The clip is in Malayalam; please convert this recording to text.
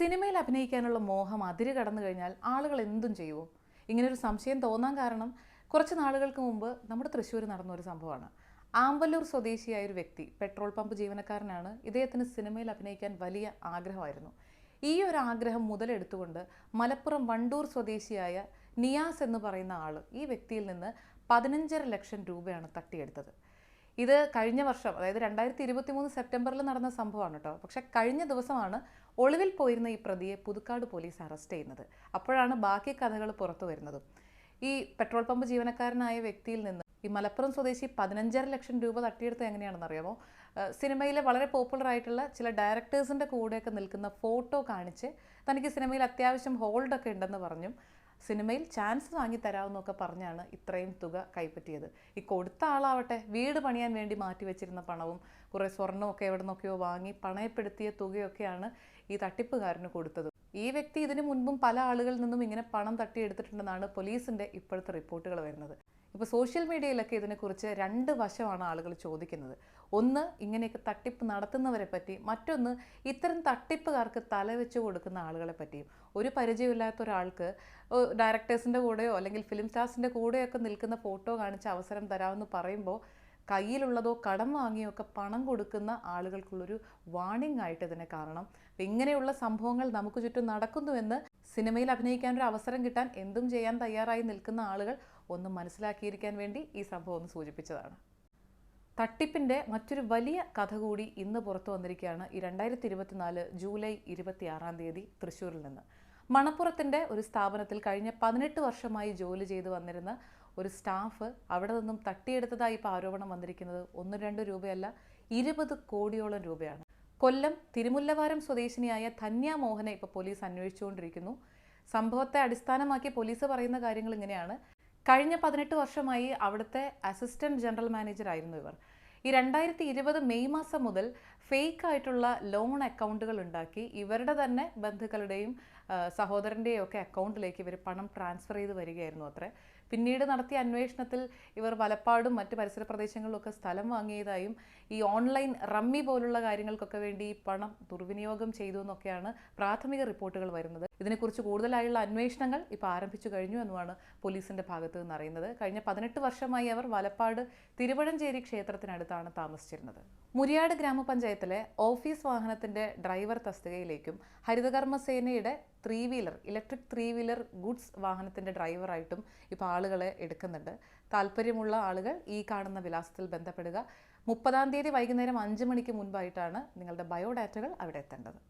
സിനിമയിൽ അഭിനയിക്കാനുള്ള മോഹം അതിര് കടന്നു കഴിഞ്ഞാൽ ആളുകൾ എന്തും ചെയ്യുമോ ഇങ്ങനൊരു സംശയം തോന്നാൻ കാരണം കുറച്ച് നാളുകൾക്ക് മുമ്പ് നമ്മുടെ തൃശ്ശൂർ നടന്ന ഒരു സംഭവമാണ്. ആമ്പല്ലൂർ സ്വദേശിയായ ഒരു വ്യക്തി പെട്രോൾ പമ്പ് ജീവനക്കാരനാണ് ഇദ്ദേഹത്തിന് സിനിമയിൽ അഭിനയിക്കാൻ വലിയ ആഗ്രഹമായിരുന്നു. ഈ ഒരു ആഗ്രഹം മുതലെടുത്തുകൊണ്ട് മലപ്പുറം വണ്ടൂർ സ്വദേശിയായ നിയാസ് എന്ന് പറയുന്ന ആൾ ഈ വ്യക്തിയിൽ നിന്ന് പതിനഞ്ചര ലക്ഷം രൂപയാണ് തട്ടിയെടുത്തത്. ഇത് കഴിഞ്ഞ വർഷം അതായത് രണ്ടായിരത്തി ഇരുപത്തി മൂന്ന് സെപ്റ്റംബറിൽ നടന്ന സംഭവമാണ് കേട്ടോ. പക്ഷേ കഴിഞ്ഞ ദിവസമാണ് ഒളിവിൽ പോയിരുന്ന ഈ പ്രതിയെ പുതുക്കാട് പോലീസ് അറസ്റ്റ് ചെയ്യുന്നത്. അപ്പോഴാണ് ബാക്കി കഥകൾ പുറത്തു വരുന്നതും. ഈ പെട്രോൾ പമ്പ് ജീവനക്കാരനായ വ്യക്തിയിൽ നിന്ന് ഈ മലപ്പുറം സ്വദേശി പതിനഞ്ചര ലക്ഷം രൂപ തട്ടിയെടുത്ത് എങ്ങനെയാണെന്ന് അറിയാമോ? സിനിമയിലെ വളരെ പോപ്പുലർ ആയിട്ടുള്ള ചില ഡയറക്ടേഴ്സിന്റെ കൂടെയൊക്കെ നിൽക്കുന്ന ഫോട്ടോ കാണിച്ച് തനിക്ക് സിനിമയിൽ അത്യാവശ്യം ഹോൾഡൊക്കെ ഉണ്ടെന്ന് പറഞ്ഞും സിനിമയിൽ ചാൻസ് വാങ്ങി തരാമെന്നൊക്കെ പറഞ്ഞാണ് ഇത്രയും തുക കൈപ്പറ്റിയത്. ഈ കൊടുത്ത ആളാവട്ടെ വീട് പണിയാൻ വേണ്ടി മാറ്റി വെച്ചിരുന്ന പണവും കുറേ സ്വർണമൊക്കെ എവിടെ നിന്നൊക്കെയോ വാങ്ങി പണയപ്പെടുത്തിയ തുകയൊക്കെയാണ് ഈ തട്ടിപ്പുകാരന് കൊടുത്തത്. ഈ വ്യക്തി ഇതിനു മുൻപും പല ആളുകളിൽ നിന്നും ഇങ്ങനെ പണം തട്ടിയെടുത്തിട്ടുണ്ടെന്നാണ് പോലീസിന്റെ ഇപ്പോഴത്തെ റിപ്പോർട്ടുകൾ വരുന്നത്. ഇപ്പോൾ സോഷ്യൽ മീഡിയയിലൊക്കെ ഇതിനെക്കുറിച്ച് രണ്ട് വശമാണ് ആളുകൾ ചോദിക്കുന്നത്. ഒന്ന് ഇങ്ങനെയൊക്കെ തട്ടിപ്പ് നടത്തുന്നവരെ പറ്റി മറ്റൊന്ന് ഇത്തരം തട്ടിപ്പുകാർക്ക് തലവെച്ച് കൊടുക്കുന്ന ആളുകളെ പറ്റിയും. ഒരു പരിചയമില്ലാത്ത ഒരാൾക്ക് ഡയറക്ടേഴ്സിന്റെ കൂടെയോ അല്ലെങ്കിൽ ഫിലിം സ്റ്റാർസിന്റെ കൂടെയൊക്കെ നിൽക്കുന്ന ഫോട്ടോ കാണിച്ച് അവസരം തരാമെന്ന് പറയുമ്പോൾ കയ്യിലുള്ളതോ കടം വാങ്ങിയോ ഒക്കെ പണം കൊടുക്കുന്ന ആളുകൾക്കുള്ളൊരു വാണിംഗ് ആയിട്ട് ഇതിനെ കാരണം ഇങ്ങനെയുള്ള സംഭവങ്ങൾ നമുക്ക് ചുറ്റും നടക്കുന്നുവെന്ന് സിനിമയിൽ അഭിനയിക്കാൻ ഒരു അവസരം കിട്ടാൻ എന്തും ചെയ്യാൻ തയ്യാറായി നിൽക്കുന്ന ആളുകൾ ഒന്ന് മനസ്സിലാക്കിയിരിക്കാൻ വേണ്ടി ഈ സംഭവം ഒന്ന് സൂചിപ്പിച്ചതാണ്. തട്ടിപ്പിന്റെ മറ്റൊരു വലിയ കഥ കൂടി ഇന്ന് പുറത്തു വന്നിരിക്കുകയാണ്. ഈ രണ്ടായിരത്തി ഇരുപത്തിനാല് ജൂലൈ ഇരുപത്തിയാറാം തീയതി തൃശ്ശൂരിൽ നിന്ന്. മണപ്പുറത്തിന്റെ ഒരു സ്ഥാപനത്തിൽ കഴിഞ്ഞ പതിനെട്ട് വർഷമായി ജോലി ചെയ്തു വന്നിരുന്ന ഒരു സ്റ്റാഫ് അവിടെ നിന്നും തട്ടിയെടുത്തതായി ഇപ്പോൾ ആരോപണം വന്നിരിക്കുന്നത് ഒന്ന് രണ്ട് രൂപയല്ല ഇരുപത് കോടിയോളം രൂപയാണ്. കൊല്ലം തിരുമുല്ലവാരം സ്വദേശിനിയായ ധന്യ മോഹനെ ഇപ്പോൾ പോലീസ് അന്വേഷിച്ചുകൊണ്ടിരിക്കുന്നു. സംഭവത്തെ അടിസ്ഥാനമാക്കി പോലീസ് പറയുന്ന കാര്യങ്ങൾ ഇങ്ങനെയാണ്. കഴിഞ്ഞ പതിനെട്ട് വർഷമായി അവിടുത്തെ അസിസ്റ്റന്റ് ജനറൽ മാനേജർ ആയിരുന്നു ഇവർ. ഈ രണ്ടായിരത്തി ഇരുപത് മെയ് മാസം മുതൽ ഫേക്ക് ആയിട്ടുള്ള ലോൺ അക്കൗണ്ടുകൾ ഉണ്ടാക്കി ഇവരുടെ തന്നെ ബന്ധുക്കളുടെയും സഹോദരന്റെയും ഒക്കെ അക്കൗണ്ടിലേക്ക് ഇവർ പണം ട്രാൻസ്ഫർ ചെയ്ത് വരികയായിരുന്നു അത്രേ. പിന്നീട് നടത്തിയ അന്വേഷണത്തിൽ ഇവർ വലപ്പാടും മറ്റ് പരിസര പ്രദേശങ്ങളിലൊക്കെ സ്ഥലം വാങ്ങിയതായും ഈ ഓൺലൈൻ റമ്മി പോലുള്ള കാര്യങ്ങൾക്കൊക്കെ വേണ്ടി പണം ദുർവിനിയോഗം ചെയ്തു എന്നൊക്കെയാണ് പ്രാഥമിക റിപ്പോർട്ടുകൾ വരുന്നത്. ഇതിനെക്കുറിച്ച് കൂടുതലായുള്ള അന്വേഷണങ്ങൾ ഇപ്പോൾ ആരംഭിച്ചു കഴിഞ്ഞു എന്നുമാണ് പോലീസിന്റെ ഭാഗത്ത് നിന്ന് അറിയുന്നത്. കഴിഞ്ഞ പതിനെട്ട് വർഷമായി അവർ വലപ്പാട് തിരുവഴഞ്ചേരി ക്ഷേത്രത്തിനടുത്താണ് താമസിച്ചിരുന്നത്. മുരിയാട് ഗ്രാമപഞ്ചായത്തിലെ ഓഫീസ് വാഹനത്തിന്റെ ഡ്രൈവർ തസ്തികയിലേക്കും ഹരിതകർമ്മ സേനയുടെ three wheeler electric three wheeler goods വാഹനത്തിന്റെ ഡ്രൈവറായിട്ടും ഇപ്പോൾ ആളുകളെ എടുക്കുന്നുണ്ട്. താല്പര്യമുള്ള ആളുകൾ ഈ കാണുന്ന വിലാസത്തിൽ ബന്ധപ്പെടുക. മുപ്പതാം തീയതി വൈകുന്നേരം അഞ്ച് മണിക്ക് മുൻപായിട്ടാണ് നിങ്ങളുടെ ബയോഡാറ്റകൾ അവിടെ എത്തേണ്ടത്.